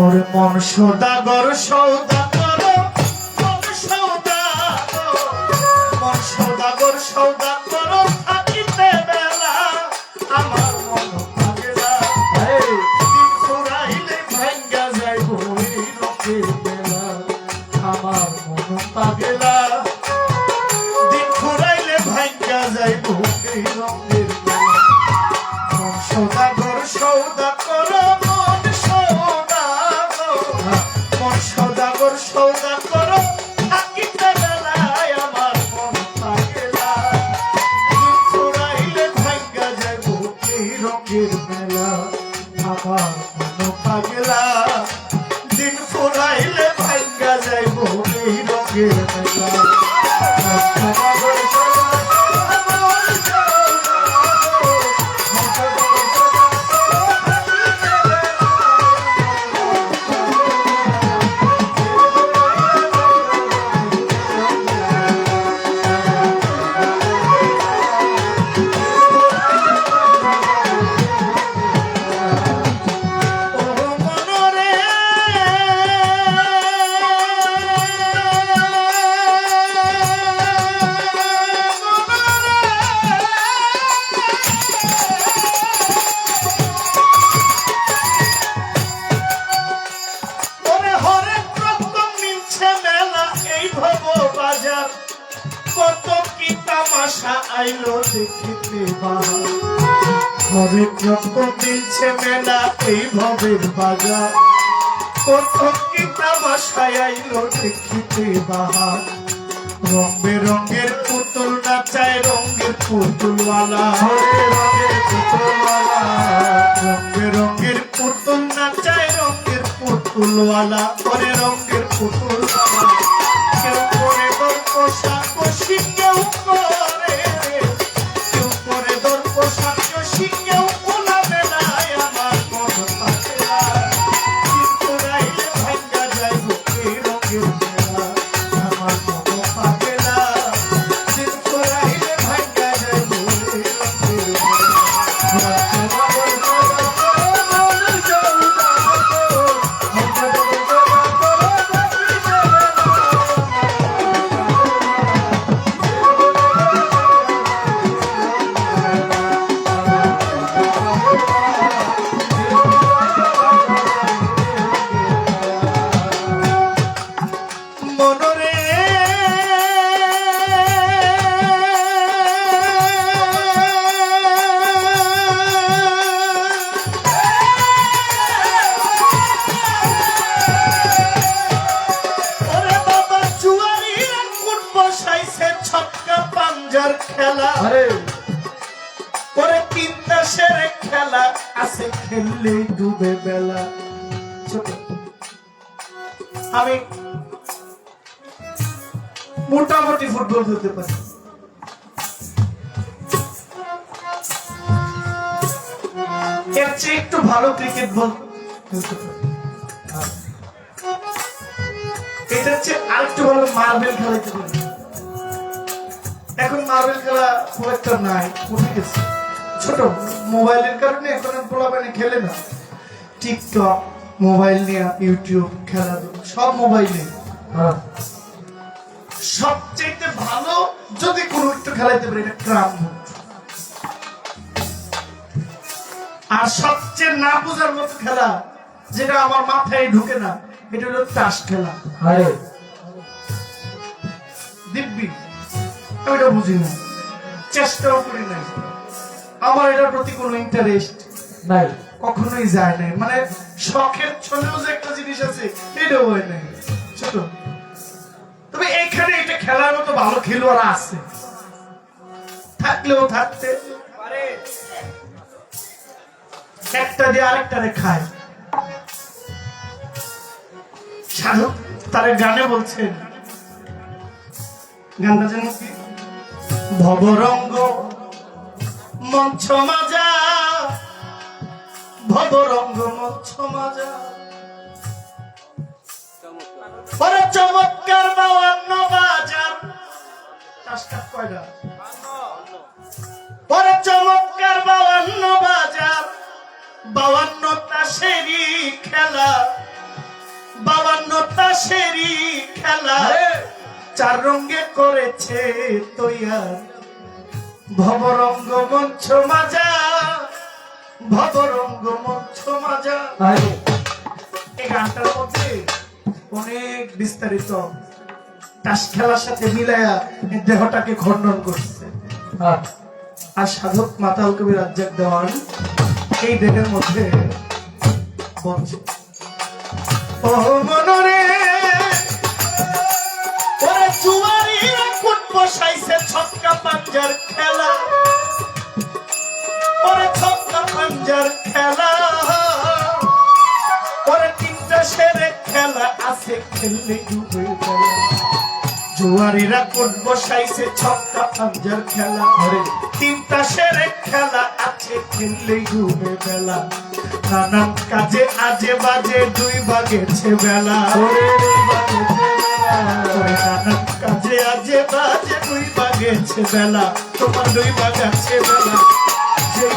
ওরে মন সদাগর করো মন সৌদা মন সদাগর সৌদাগর। দিন ফুরাইলে ভাঙ্গা যায় বই রঙের ভব বাজার কত কি তামাশা আইলো দেখিতে হরেক রকম মিলছে মেলা এই ভবের বাজার, কত কি তামাশায় আইলো দেখিতে বাহার রং বেরঙের পুতুল নাচায় রঙের পুতুলওয়ালা। রং বেরঙের পুতুল নাচায় রঙের পুতুলওয়ালা। করে রঙের পুতুলওয়ালা সাকসি কেউ দেশের খেলা আছে, খেললে ডুবে বেলা। আমি মোটামুটি ফুটবল খেলতে পারি। এর চেয়ে একটু ভালো ক্রিকেট বল এটা হচ্ছে আরেকটু ভালো মার্বেল খেলাতে পারি এখন মার্বেল খেলা খুব একটা নাই, উঠে গেছে। ছোট মোবাইলের কারণে এখন আর পোলাপানি খেলে না। টিকটক মোবাইল নিয়ে ইউটিউব খেলাধুলা সব মোবাইলে। হ্যাঁ। সবচেয়ে ভালো যদি কোনো একটু খেলাইতে পারে এটা ক্রাম আর সবচেয়ে না বোঝার মতো খেলা যেটা আমার মাথায় ঢুকে না এটা হলো তাস খেলা। দিব্যি আমি এটা বুঝি না। চেষ্টাও করি নাই। আমার এটার প্রতি কোনো ইন্টারেস্ট নাই। কখনোই যায় নাই। মানে শখের ছলেও যে একটা জিনিস আছে এটাও হয় নাই। ছোট। তবে এখানে এটা খেলার মতো ভালো খেলোয়াড় আছে। থাকলেও থাকতে পারে। একটা দিয়ে আরেকটারে খায়। সাধক তারে গানে বলছেন। গানটা যেন কি? ভবরঙ্গ মঞ্চ মাজা ভবরঙ্গ মঞ্চ মাজা। পরে চমৎকার বাউান্ন বাজার। পরে চমৎকার বাউান্ন বাজার। বাউান্ন তাসেরই খেলা। তাসেরি খেলা। চার রঙ্গে করেছে তৈয়ার। ভবরঙ্গ মঞ্চ মাজা ভবরঙ্গ মঞ্চ মাজা এই গানটার মধ্যে অনেক বিস্তারিত তাস খেলার সাথে মিলায়া দেহটাকে খণ্ডন করছে। আর সাধক মাতাল কবি রাজ্জাক দেওয়ান এই দেহের মধ্যে বলছে ও মনরে বসাইছে ছক্কা পাঞ্জার খেলা। ওরে ছক্কা পাঞ্জার খেলা। ওরে তিনটা সেরে খেলা আছে, খেললে ডুবে গেলা জুয়ারিরা কোন বসাইছে ছক্কা পাঞ্জার খেলা? ওরে তিনটা সেরে খেলা আছে খেললেই ডুবে বেলা। নানান কাজে আজে বাজে দুই বাগেছে বেলা। কাজে আজে বাজে দুই বাগেছে বেলা তোমার দুই বাগাছে বেলা। যেই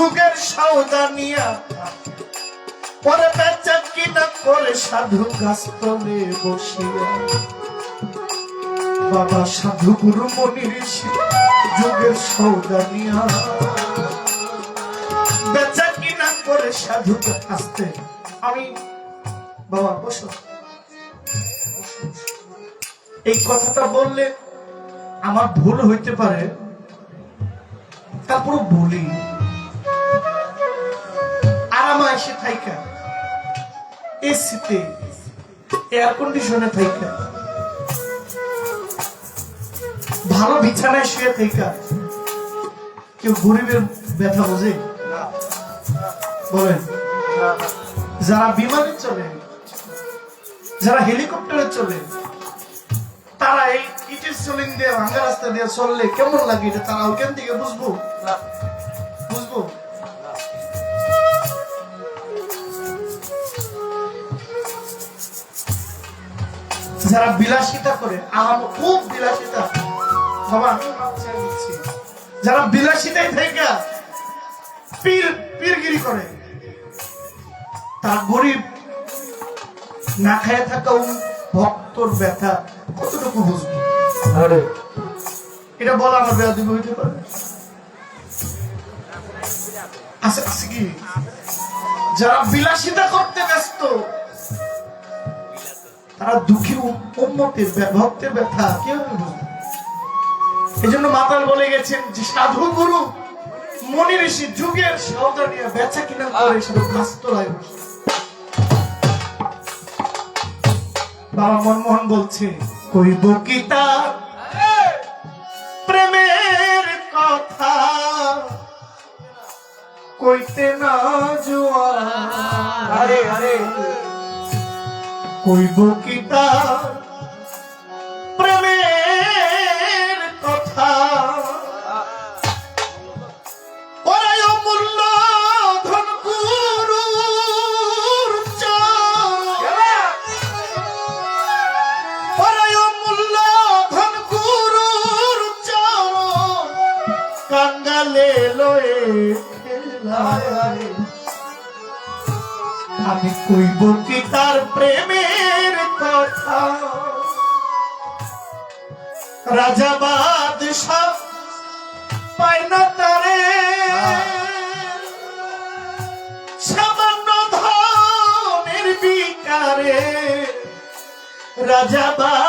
যুগের সৌদানিয়া পরে বেচা কিনা করে সাধু গাছতলে বসিয়া। বাবা সাধু গুরু মনি ঋষি, যুগের সৌদানিয়া বেচা কিনা করে সাধু আসতে আমি বাবা, বসো। এই কথাটা বললে আমার ভুল হইতে পারে। তারপর বলি। আরামা এসে থাইকা। এসিতে এয়ার কন্ডিশনে থাইকা। ভালো বিছানায় শুয়ে থাইকা। কেউ গরিবের ব্যথা বোঝে? বলেন। যারা বিমানে চলে যারা হেলিকপ্টারে চলে তারা এই ইটের সোলিং দিয়ে ভাঙ্গা রাস্তা দিয়ে চললে কেমন লাগে এটা তারা ওখান থেকে বুঝব? যারা বিলাসিতা করে আম খুব বিলাসিতা। বাবা নিচ্ছি। যারা বিলাসিতাই থেকে পীর পীরগিরি করে তার গরিব না খায় থাকা ভক্তর ব্যথা কতটুকু বুঝবে? এটা বলা আমার বেয়াদি হইতে পারে। আছে আছে কি? যারা বিলাসিতা করতে ব্যস্ত তারা দুঃখী উন্মতের ভক্তের ব্যথা কেউ বুঝবে এই জন্য মাতাল বলে গেছেন যে সাধু গুরু মনি ঋষি যুগের সাবধানিয়া বেচা কিনা করে শুধু কাস্তলায় বসে। বাবা মনমোহন বলছে কইব কি তার প্রেমের কথা? কইতে না জুয়া আরে আরে। কইব কি তার প্রেমের কথা ওরে অমূল্য ধন গুরুর চরণ। ওরে অমূল্য ধন গুরুর। আমি কইব কি তার প্রেমের কথা? রাজা বাদশাহ পায় না তারে। সামান্য ধনের বিকারে রাজা বাদ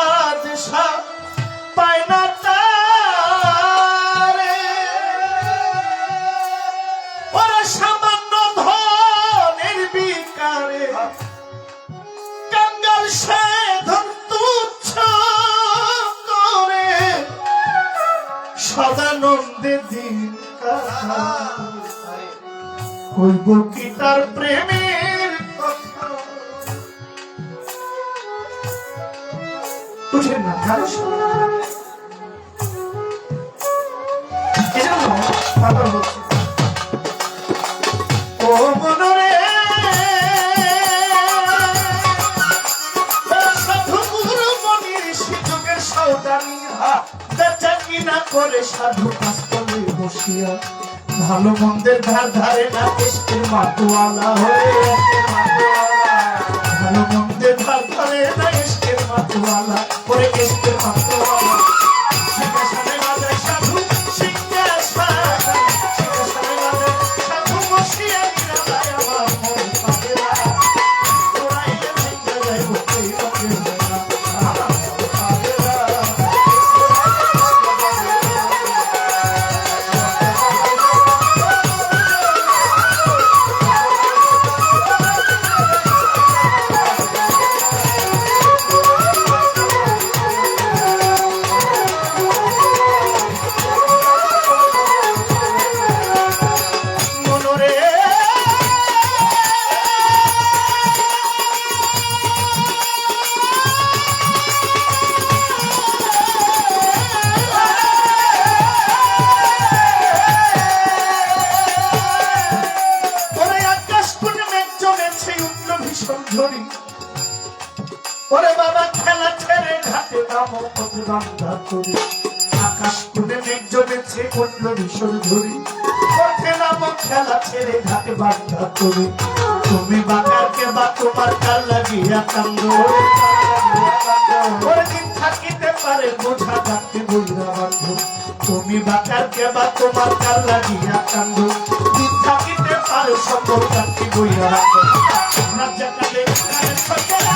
সদানন্দে দিন হইব কি তার প্রেমের? বুঝেন না ও মনরে কিনা করে সাধু কাস্তলে বসিয়া, ভালো মন্দের ধার ধারে না কেষ্টের মাতুয়ালা হয়ে ভালো মন্দের ধার ধারে না কেষ্টের মাতুয়ালা করে কেষ্টের মাতুয়ালা। সাধু, সিংহাসনে সাধু বসিয়া উঠল ভীষণ ওরে বাবা, খেলা ছেড়ে ঘাটে নামো পথে বান্ধা করি আকাশ খুলে মেঘ জমেছে উঠল ভীষণ ঝড়ি পথে নামো, খেলা ছেড়ে ঘাটে বান্ধা করি তুমি বাকার কে বা তোমার কাল লাগিয়া কান্দ। ওরে থাকিতে পারে বোঝা যাচ্ছে বুঝরা বান্ধব। তুমি বাকার কে বা তোমার কাল লাগিয়া কান্দ? দিন থাকিতে পারে সকল কান্তি বইয়া বান্ধব রাজা কালে কালে সকেরা